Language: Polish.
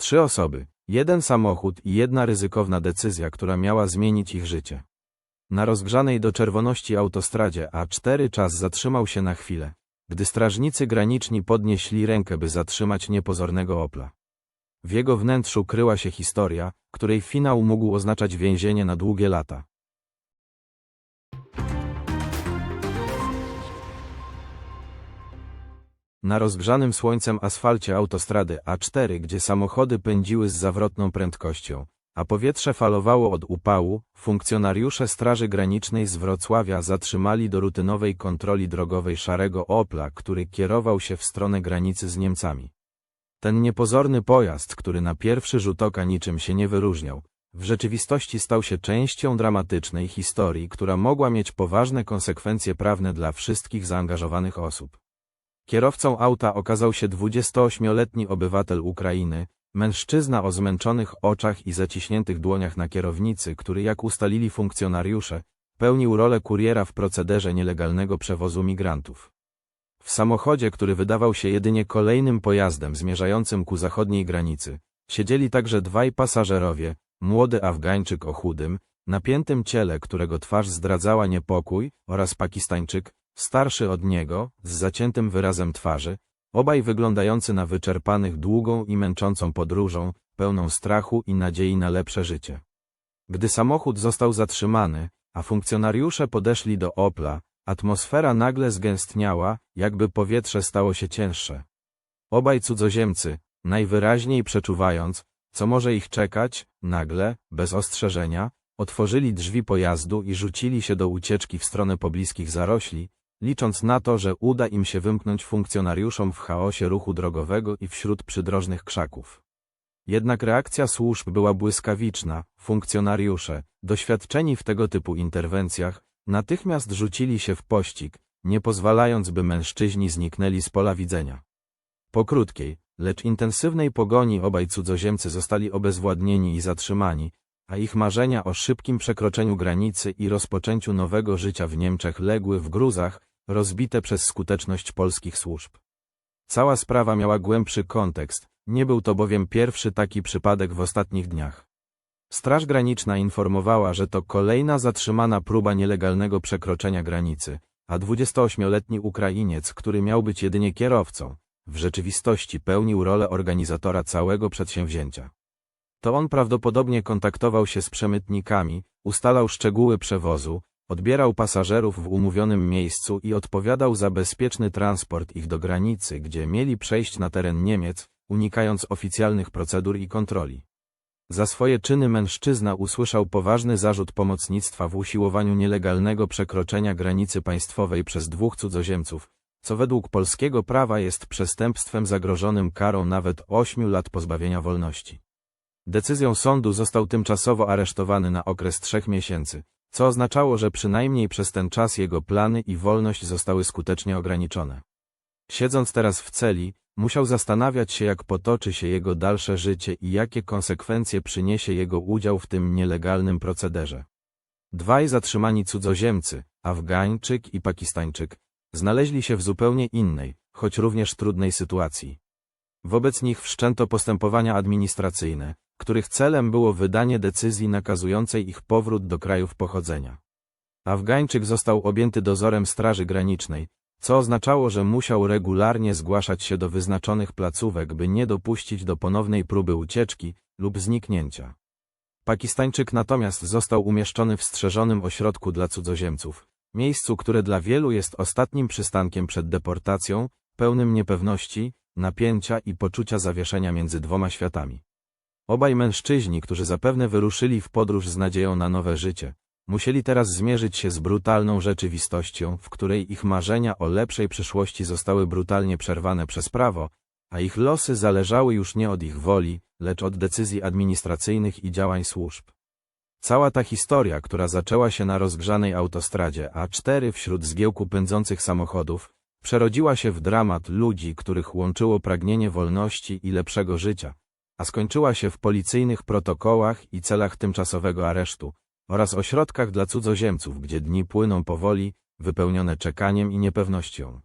Trzy osoby, jeden samochód i jedna ryzykowna decyzja, która miała zmienić ich życie. Na rozgrzanej do czerwoności autostradzie A4 czas zatrzymał się na chwilę, gdy strażnicy graniczni podnieśli rękę, by zatrzymać niepozornego Opla. W jego wnętrzu kryła się historia, której finał mógł oznaczać więzienie na długie lata. Na rozgrzanym słońcem asfalcie autostrady A4, gdzie samochody pędziły z zawrotną prędkością, a powietrze falowało od upału, funkcjonariusze Straży Granicznej z Wrocławia zatrzymali do rutynowej kontroli drogowej szarego Opla, który kierował się w stronę granicy z Niemcami. Ten niepozorny pojazd, który na pierwszy rzut oka niczym się nie wyróżniał, w rzeczywistości stał się częścią dramatycznej historii, która mogła mieć poważne konsekwencje prawne dla wszystkich zaangażowanych osób. Kierowcą auta okazał się 28-letni obywatel Ukrainy, mężczyzna o zmęczonych oczach i zaciśniętych dłoniach na kierownicy, który jak ustalili funkcjonariusze, pełnił rolę kuriera w procederze nielegalnego przewozu migrantów. W samochodzie, który wydawał się jedynie kolejnym pojazdem zmierzającym ku zachodniej granicy, siedzieli także dwaj pasażerowie, młody Afgańczyk o chudym, napiętym ciele, którego twarz zdradzała niepokój, oraz Pakistańczyk, starszy od niego, z zaciętym wyrazem twarzy, obaj wyglądający na wyczerpanych długą i męczącą podróżą, pełną strachu i nadziei na lepsze życie. Gdy samochód został zatrzymany, a funkcjonariusze podeszli do Opla, atmosfera nagle zgęstniała, jakby powietrze stało się cięższe. Obaj cudzoziemcy, najwyraźniej przeczuwając, co może ich czekać, nagle, bez ostrzeżenia, otworzyli drzwi pojazdu i rzucili się do ucieczki w stronę pobliskich zarośli, licząc na to, że uda im się wymknąć funkcjonariuszom w chaosie ruchu drogowego i wśród przydrożnych krzaków. Jednak reakcja służb była błyskawiczna, funkcjonariusze, doświadczeni w tego typu interwencjach, natychmiast rzucili się w pościg, nie pozwalając by mężczyźni zniknęli z pola widzenia. Po krótkiej, lecz intensywnej pogoni obaj cudzoziemcy zostali obezwładnieni i zatrzymani, a ich marzenia o szybkim przekroczeniu granicy i rozpoczęciu nowego życia w Niemczech legły w gruzach, rozbite przez skuteczność polskich służb. Cała sprawa miała głębszy kontekst, nie był to bowiem pierwszy taki przypadek w ostatnich dniach. Straż Graniczna informowała, że to kolejna zatrzymana próba nielegalnego przekroczenia granicy, a 28-letni Ukrainiec, który miał być jedynie kierowcą, w rzeczywistości pełnił rolę organizatora całego przedsięwzięcia. To on prawdopodobnie kontaktował się z przemytnikami, ustalał szczegóły przewozu, odbierał pasażerów w umówionym miejscu i odpowiadał za bezpieczny transport ich do granicy, gdzie mieli przejść na teren Niemiec, unikając oficjalnych procedur i kontroli. Za swoje czyny mężczyzna usłyszał poważny zarzut pomocnictwa w usiłowaniu nielegalnego przekroczenia granicy państwowej przez dwóch cudzoziemców, co według polskiego prawa jest przestępstwem zagrożonym karą nawet 8 lat pozbawienia wolności. Decyzją sądu został tymczasowo aresztowany na okres trzech miesięcy, co oznaczało, że przynajmniej przez ten czas jego plany i wolność zostały skutecznie ograniczone. Siedząc teraz w celi, musiał zastanawiać się, jak potoczy się jego dalsze życie i jakie konsekwencje przyniesie jego udział w tym nielegalnym procederze. Dwaj zatrzymani cudzoziemcy, Afgańczyk i Pakistańczyk, znaleźli się w zupełnie innej, choć również trudnej sytuacji. Wobec nich wszczęto postępowania administracyjne, których celem było wydanie decyzji nakazującej ich powrót do krajów pochodzenia. Afgańczyk został objęty dozorem Straży Granicznej, co oznaczało, że musiał regularnie zgłaszać się do wyznaczonych placówek, by nie dopuścić do ponownej próby ucieczki lub zniknięcia. Pakistańczyk natomiast został umieszczony w strzeżonym ośrodku dla cudzoziemców, miejscu, które dla wielu jest ostatnim przystankiem przed deportacją, pełnym niepewności, napięcia i poczucia zawieszenia między dwoma światami. Obaj mężczyźni, którzy zapewne wyruszyli w podróż z nadzieją na nowe życie, musieli teraz zmierzyć się z brutalną rzeczywistością, w której ich marzenia o lepszej przyszłości zostały brutalnie przerwane przez prawo, a ich losy zależały już nie od ich woli, lecz od decyzji administracyjnych i działań służb. Cała ta historia, która zaczęła się na rozgrzanej autostradzie A4 wśród zgiełku pędzących samochodów, przerodziła się w dramat ludzi, których łączyło pragnienie wolności i lepszego życia, a skończyła się w policyjnych protokołach i celach tymczasowego aresztu oraz ośrodkach dla cudzoziemców, gdzie dni płyną powoli, wypełnione czekaniem i niepewnością.